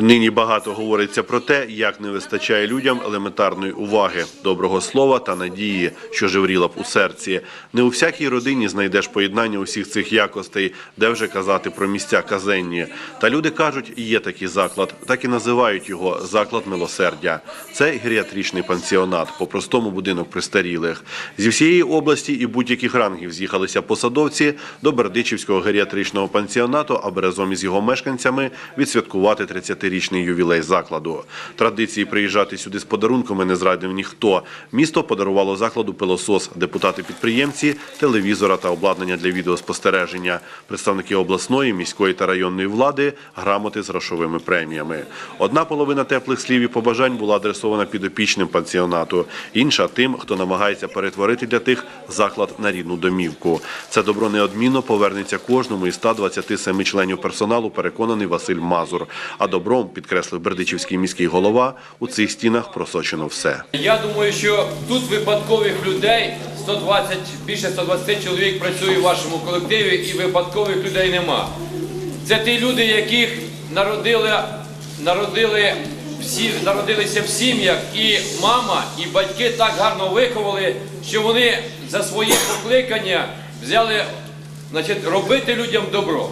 Нині багато говориться про те, як не вистачає людям елементарної уваги, доброго слова та надії, що живріла б у серці. Не у всякій родині знайдеш поєднання усіх цих якостей, де вже казати про місця казенні. Та люди кажуть, є такий заклад, так і називають його заклад милосердя. Це геріатричний пансіонат, по-простому будинок престарілих. Зі всієї області і будь-яких рангів з'їхалися посадовці до Бердичівського геріатричного пансіонату, аби разом із його мешканцями відсвяткувати 30-річний ювілей закладу. Традиції приїжджати сюди з подарунками не зрадив ніхто. Місто подарувало закладу пилосос, депутати-підприємці, телевізора та обладнання для відеоспостереження, представники обласної, міської та районної влади, грамоти з грошовими преміями. Одна половина теплих слів і побажань була адресована підопічним пансіонату, інша тим, хто намагається перетворити для тих заклад на рідну домівку. Це добро неодмінно повернеться кожному із 127 членів персоналу, переконаний Василь Мазур. А добром, підкреслив Бердичівський міський голова, у цих стінах просочено все. Я думаю, що тут випадкових людей 120, більше 120 чоловік працює в вашому колективі і випадкових людей нема. Це ті люди, яких народили, народили всі, народилися в сім'ях, і мама, і батьки так гарно виховали, що вони за своє покликання взяли значить, робити людям добро.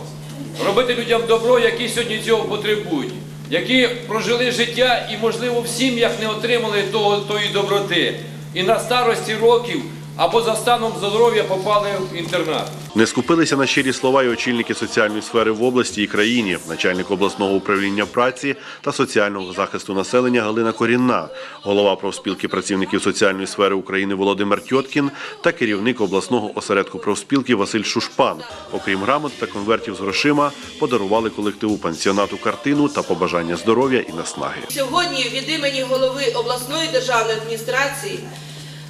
Робити людям добро, які сьогодні цього потребують, які прожили життя і, можливо, в сім'ях не отримали того, тої доброти. І на старості років або за станом здоров'я попали в інтернат. Не скупилися на щирі слова і очільники соціальної сфери в області і країні, начальник обласного управління праці та соціального захисту населення Галина Корінна, голова профспілки працівників соціальної сфери України Володимир Тьоткін та керівник обласного осередку профспілки Василь Шушпан. Окрім грамот та конвертів з грошима, подарували колективу пансіонату картину та побажання здоров'я і наснаги. Сьогодні від імені голови обласної державної адміністрації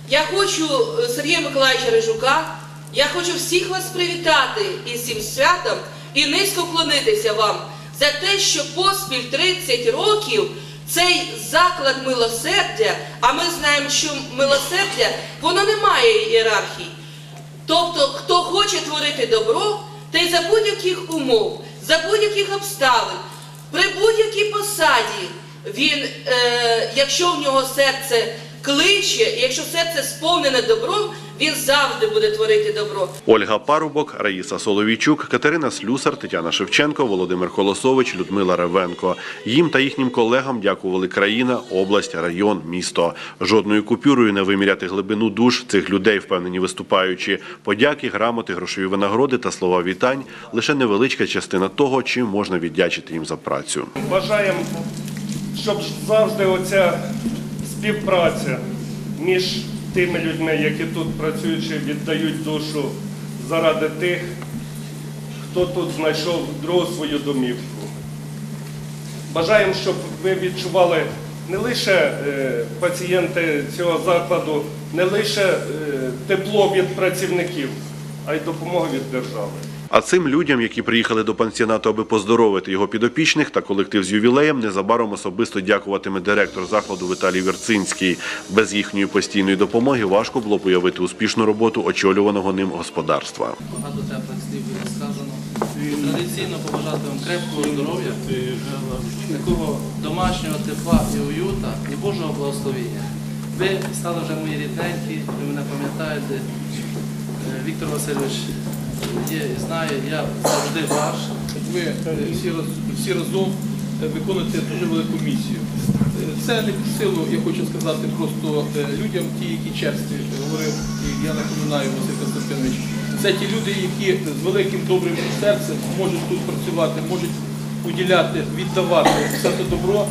я хочу е, Сергія Миколаївича Рижука, я хочу всіх вас привітати із цим святом і низько вклонитися вам за те, що поспіль 30 років цей заклад милосердя, а ми знаємо, що милосердя воно не має ієрархії. Тобто, хто хоче творити добро, той за будь-яких умов, за будь-яких обставин, при будь-якій посаді, він, е, якщо в нього серце кличе, і якщо серце сповнене добром, він завжди буде творити добро. Ольга Парубок, Раїса Соловійчук, Катерина Слюсар, Тетяна Шевченко, Володимир Колосович, Людмила Ревенко. Їм та їхнім колегам дякували країна, область, район, місто. Жодною купюрою не виміряти глибину душ цих людей, впевнені виступаючи. Подяки, грамоти, грошові винагороди та слова вітань лише невеличка частина того, чим можна віддячити їм за працю. Бажаємо, щоб завжди оця співпраця між тими людьми, які тут працюючи, віддають душу заради тих, хто тут знайшов другу свою домівку. Бажаємо, щоб ви відчували не лише е, пацієнти цього закладу, не лише е, тепло від працівників, а й допомогу від держави. А цим людям, які приїхали до пансіонату, аби поздоровити його підопічних та колектив з ювілеєм, незабаром особисто дякуватиме директор закладу Віталій Верцинський. Без їхньої постійної допомоги важко було б уявити успішну роботу очолюваного ним господарства. Багато теплих слів було сказано. Традиційно побажати вам крепкого здоров'я, такого домашнього тепла і уюта, і Божого благословення. Ви стали вже мої рідненькі, ви мене пам'ятаєте. Е, Віктор Васильович є знає, я завжди ваш. ви е, всі, всі разом е, виконуєте дуже велику місію. Е, Це не під силу, я хочу сказати, просто людям, ті, які черстві, говорив, і я напоминаю Василь Константинович, це ті люди, які з великим добрим серцем можуть тут працювати, можуть уділяти, віддавати все те добро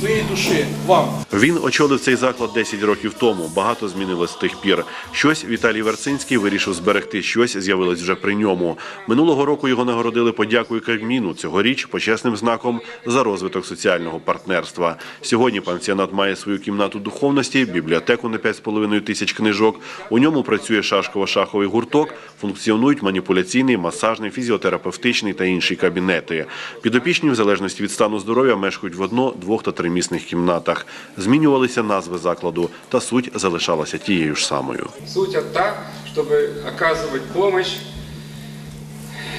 своєї душі вам. Він очолив цей заклад 10 років тому. Багато змінилось з тих пір. Щось Віталій Верцинський вирішив зберегти, щось з'явилось вже при ньому. Минулого року його нагородили подякою Кабміну. Цьогоріч почесним знаком за розвиток соціального партнерства. Сьогодні пансіонат має свою кімнату духовності, бібліотеку на 5,5 тисяч книжок. У ньому працює шашково-шаховий гурток, функціонують маніпуляційний, масажний, фізіотерапевтичний та інші кабінети. Підопічні, в залежності від стану здоров'я, мешкають в одно, двох та тримісних кімнатах. Змінювалися назви закладу, та суть залишалася тією ж самою. Суть от та, чтобы оказывать помощь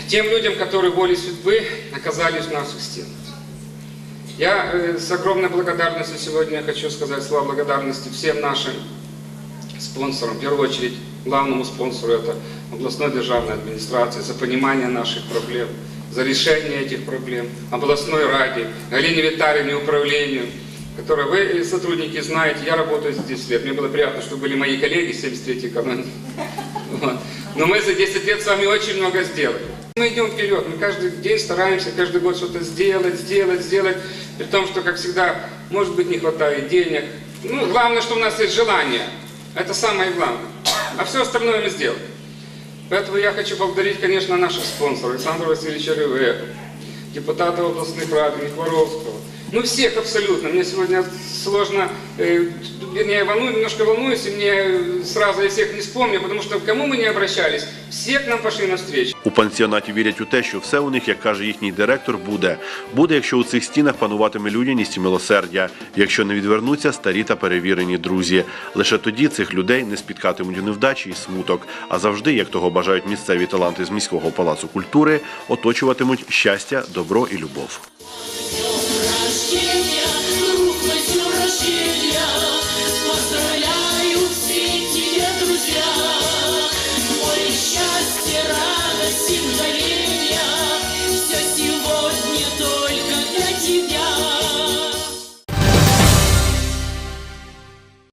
тем людям, которые волей судьбы оказались в наших стенах. Я э, с огромной благодарностью сегодня хочу сказать слова благодарности всем нашим спонсорам, в первую очередь главному спонсору это областной державной администрации за понимание наших проблем, За решение этих проблем, областной раде, Галине Витальевне управлению, которое вы э, сотрудники знаете, я работаю здесь 10 лет, мне было приятно, что были мои коллеги 73-й команды. Вот. Но мы за 10 лет с вами очень много сделали. Мы идем вперед, мы каждый день стараемся, каждый год что-то сделать, сделать, сделать, при том, что, как всегда, может быть, не хватает денег. Ну, главное, что у нас есть желание. Это самое главное. А все остальное мы сделаем. Поэтому я хочу поблагодарить, конечно, наших спонсоров, Александра Васильевича Реве, депутата областных рад, Никворовского. Ну, всех абсолютно. Мне сегодня сложно, э, вернее, я волную, немножко волнуюсь, и мне сразу я всех не вспомню, потому что к кому мы не обращались, все к нам пошли навстречу. У пансіонаті вірять у те, що все у них, як каже їхній директор, буде. Буде, якщо у цих стінах пануватиме людяність і милосердя, якщо не відвернуться старі та перевірені друзі. Лише тоді цих людей не спіткатимуть невдачі і смуток, а завжди, як того бажають місцеві таланти з міського палацу культури, оточуватимуть щастя, добро і любов.